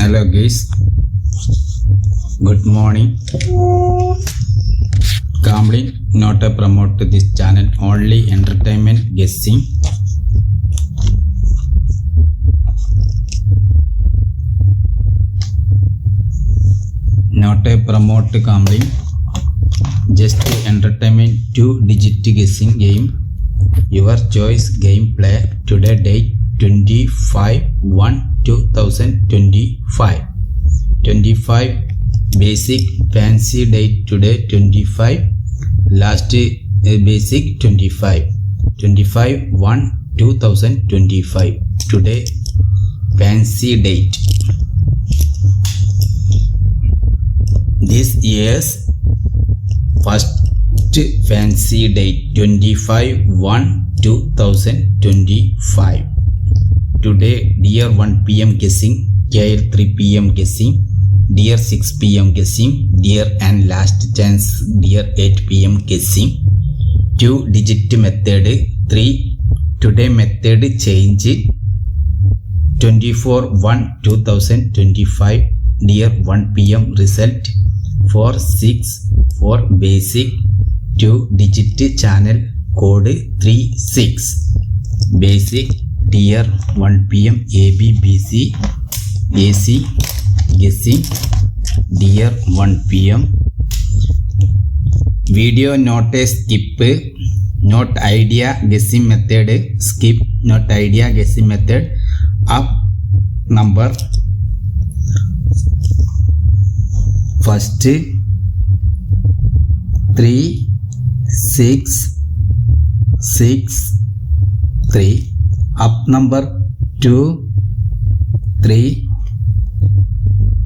Hello guys. Good morning. Calmly not a promote to this channel only entertainment guessing. Not a promote calmly. Just entertainment two digit guessing game. Your choice gameplay today date 25 1 2025 25 basic fancy date today 25 last uh, basic 25 25 1 2025 today fancy date. This year's first fancy date 25 1 2025 today dear 1 pm guessing kl 3 pm guessing dear 6 pm guessing dear and last chance dear 8 pm guessing two digit method 3 today method change 24 1 2025 dear 1 pm result 4 6 for basic 2 digit channel code 3 6 basic tier one P M A B B C AC SC tier one P M video note skip note idea guessy method skip note idea guessy method up number first three six six three up number 2 3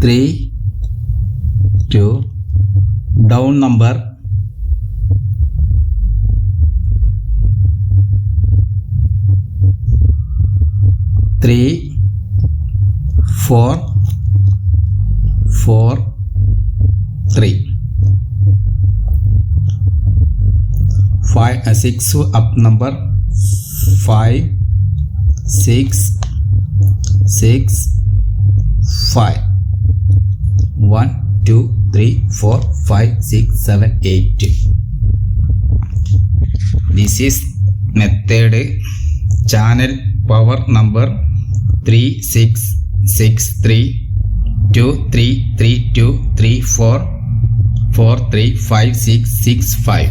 3 2 down number three four four three. Five uh, six up number five six six five. One two three four five six seven eight. This is method. Channel power number three six six three two three three two three four four three five six six five.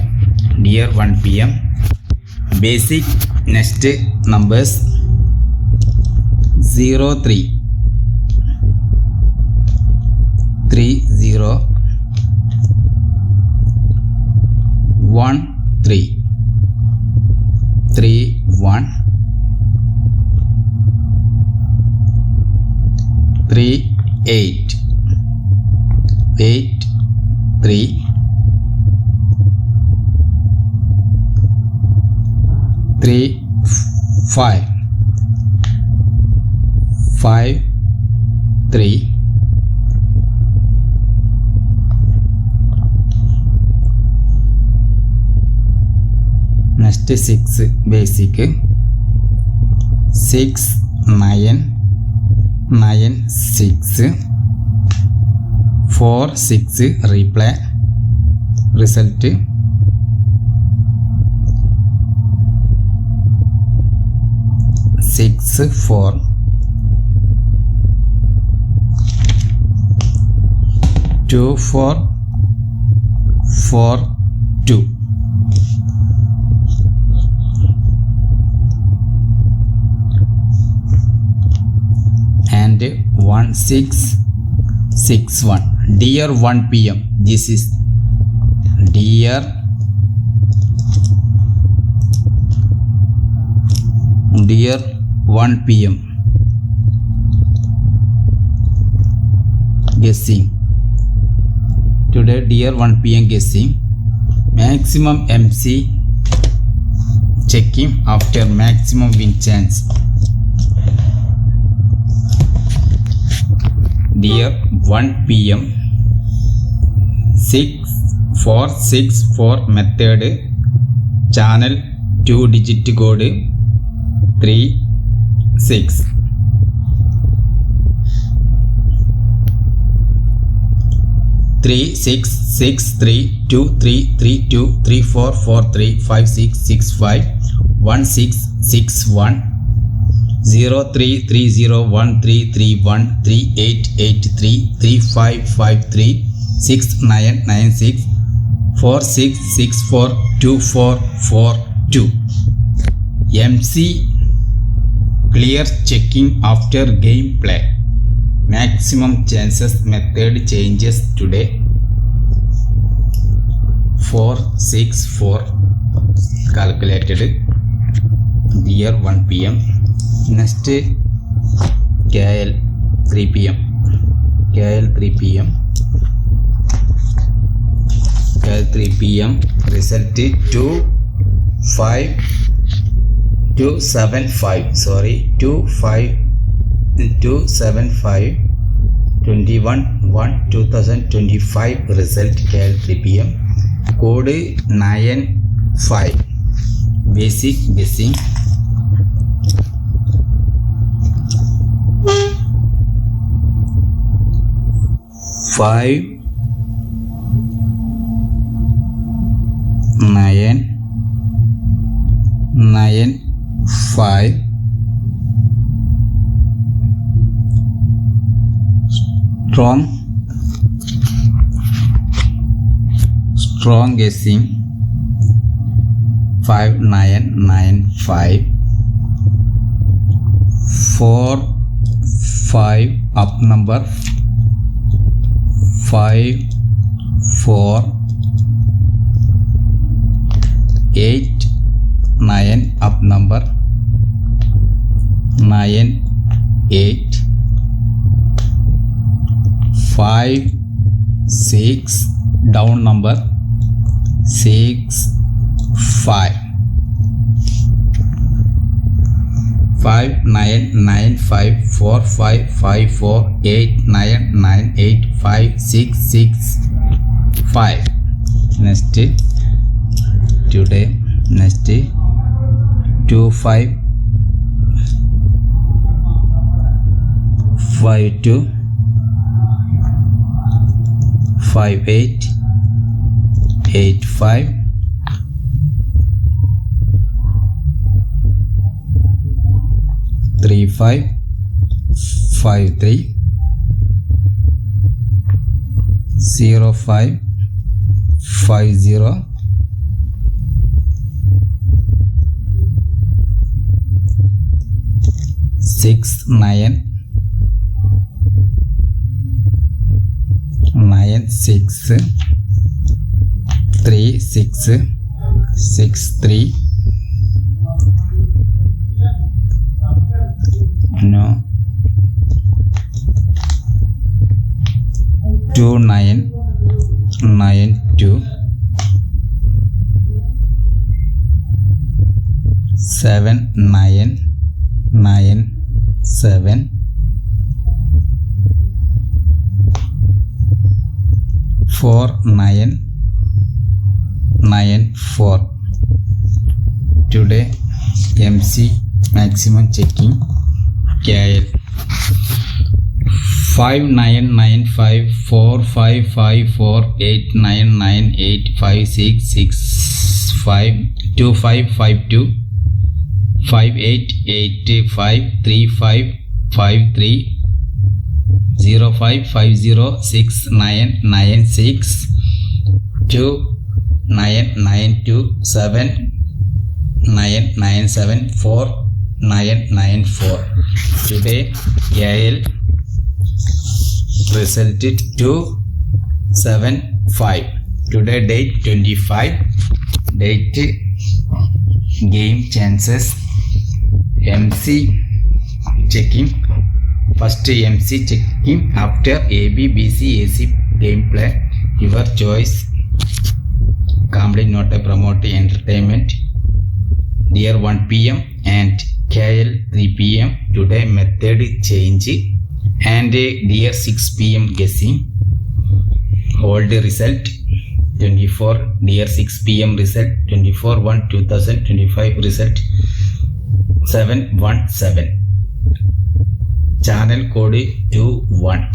Dear 1 pm basic next numbers 0 3 3 0 1 3 3 1 3 8 8 3 three five five three. Next six basic. Six nine. Nine six. Four six replay. Result. Six four two four four two. And one six six one. Dear 1 pm this is dear dear 1 pm guessing today dear 1 pm guessing maximum mc checking after maximum win chance dear 1 pm 6464 method channel 2 digit code 3 6 three six six three two three three two three four four three five six six five one six six one zero three three zero one three three one three eight eight three three five five three six nine nine six four six six four two four four two MC clear checking after gameplay maximum chances method changes today 464 calculated year 1 pm next KL 3 pm KL 3 pm KL 3 pm result 2 5 2 7 5 sorry 2 5 2 7 5 21 1 2025 result KL 3 pm code 9 5 basic guessing five nine nine five strong. Strong guessing. Five nine nine five. Four five up number. Five four. Eight nine up number. Nine eight five six down number six five. Five nine nine five four five five four eight nine nine eight five six six five. Next. Today. Next. Two five. Five two five eight eight five three five five three zero five five zero six nine nine six three six six three. No. Two nine nine two. Seven nine nine seven four nine nine four. Today MC maximum checking. KL five nine nine five four five five four eight nine nine eight five six six five two five five two. Five eight eight five three five five three zero five five zero six nine nine six two nine nine two seven nine nine seven four nine nine four. Today AL resulted to seven five. Today date 25 date game chances. MC checking first MC checking after AB BC AC gameplay your choice calmly not a promote entertainment dear 1 pm and KL 3 pm today method change and dear 6 pm guessing hold result 24 dear 6 pm result 24 1 2025 result 717 channel code is 21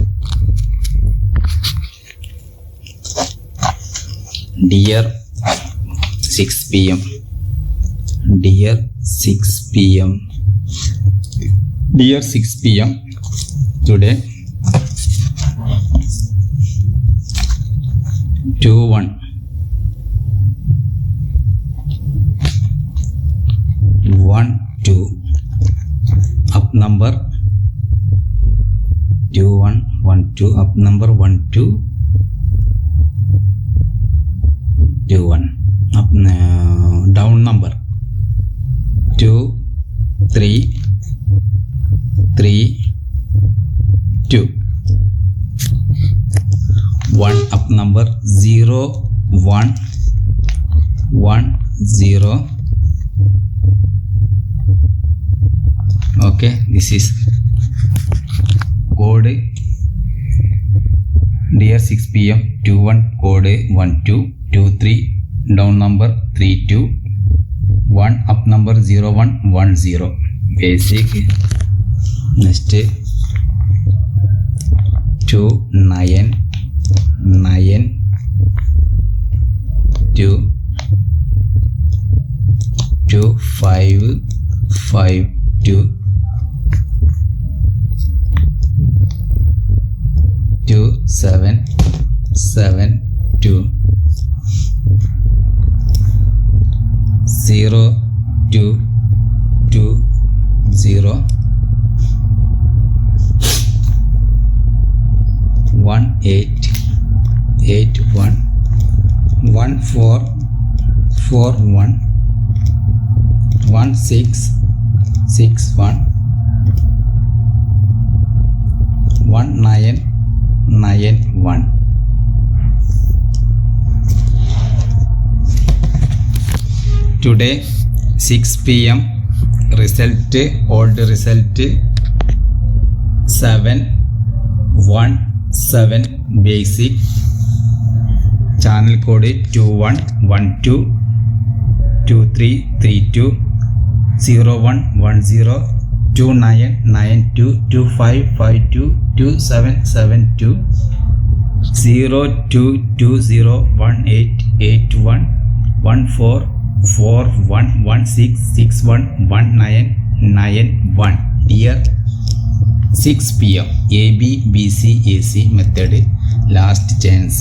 dear 6 pm dear 6 pm dear 6 pm today 2 1 1 2 up number 2 1 1 2 up number 1 2 2 1 up uh, down number. 2 3 3 2 1 up number 0 1 1 0 okay this is code dear 6 pm 21 code 1 2 2 3 down number 3 2 1 up number 0 1 1 0 basic. Next. 2 9 9 2 2 5 5 2 two seven seven two. Zero two two zero. One eight eight one. One four four one. One six six one. One nine nine one. Today six P M result old result seven one seven basic channel code two one one two two three three two zero one one zero two nine nine two two five five two nine one today 6 pm result old result 7 1 7 basic channel code 2112 2332 0110 2992 2552 2772 0220 1881 1441 1661 1991 dear 6 pm a b b c a c method last chance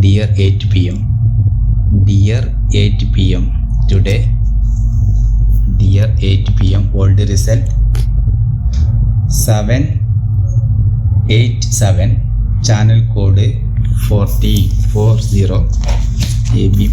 dear 8 pm dear 8 pm today dear 8 pm old eight seven channel code forty four zero A B